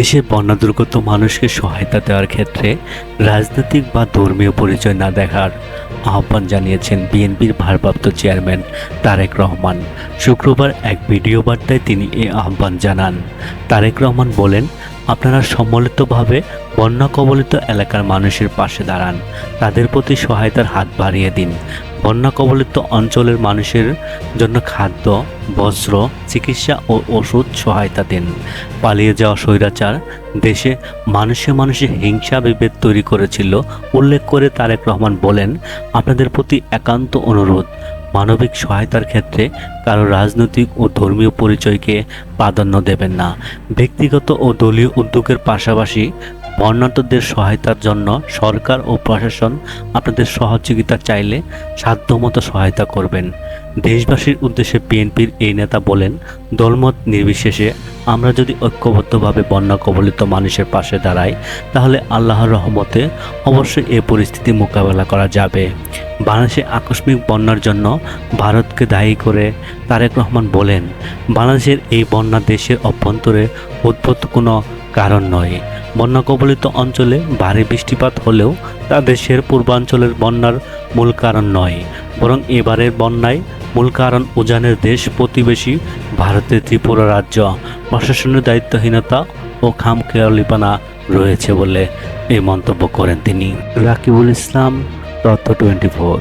দেশের বন্যা দুর্গত মানুষকে সহায়তা দেওয়ার ক্ষেত্রে রাজনৈতিক বা ধর্মীয় পরিচয় না দেখার আহ্বান জানিয়েছেন বিএনপির ভারপ্রাপ্ত চেয়ারম্যান তারেক রহমান। শুক্রবার এক ভিডিও বার্তায় তিনি এ আহ্বান জানান। তারেক রহমান বলেন, আপনারা সম্মিলিতভাবে বন্যা কবলিত এলাকার মানুষের পাশে দাঁড়ান। তাদের প্রতি সহায়তার হাত বাড়িয়ে দিন। বন্যা কবলিত অঞ্চলের মানুষের জন্য খাদ্য, বস্ত্র, চিকিৎসা ও ওষুধ সহায়তা দিন। পালিয়ে যাওয়া স্বৈরাচার দেশে মানুষে মানুষে হিংসা বিভেদ তৈরি করেছিল, উল্লেখ করে তারেক রহমান বলেন, আপনাদের প্রতি একান্ত অনুরোধ, মানবিক সহায়তার ক্ষেত্রে কারও রাজনৈতিক ও ধর্মীয় পরিচয়কে প্রাধান্য দেবেন না। ব্যক্তিগত ও দলীয় উদ্যোগের পাশাপাশি বর্ণাঢ্যদের সহায়তার জন্য সরকার ও প্রশাসন আপনাদের সহযোগিতা চাইলে সাধ্যমতো সহায়তা করবেন। দেশবাসীর উদ্দেশ্যে বিএনপির এই নেতা বলেন, দলমত নির্বিশেষে আমরা যদি ঐক্যবদ্ধভাবে বন্যা কবলিত মানুষের পাশে দাঁড়াই, তাহলে আল্লাহর রহমতে অবশ্যই এ পরিস্থিতি মোকাবেলা করা যাবে। বাংলাদেশে আকস্মিক বন্যার জন্য ভারতকে দায়ী করে তারেক রহমান বলেন, বাংলাদেশের এই বন্যা দেশের অভ্যন্তরে উদ্ভূত কোনো কারণ নয়। বন্যা কবলিত অঞ্চলে ভারী বৃষ্টিপাত হলেও তা দেশের পূর্বাঞ্চলের বন্যার মূল কারণ নয়, বরং এবারের বন্যায় মূল কারণ উজানের দেশ প্রতিবেশী ভারতের ত্রিপুরা রাজ্য। প্রশাসনের দায়িত্বহীনতা ও খামখেয়ালিপানা রয়েছে বলে এই মন্তব্য করেন তিনি। রাকিবুল ইসলাম, তথ্য টোয়েন্টি ফোর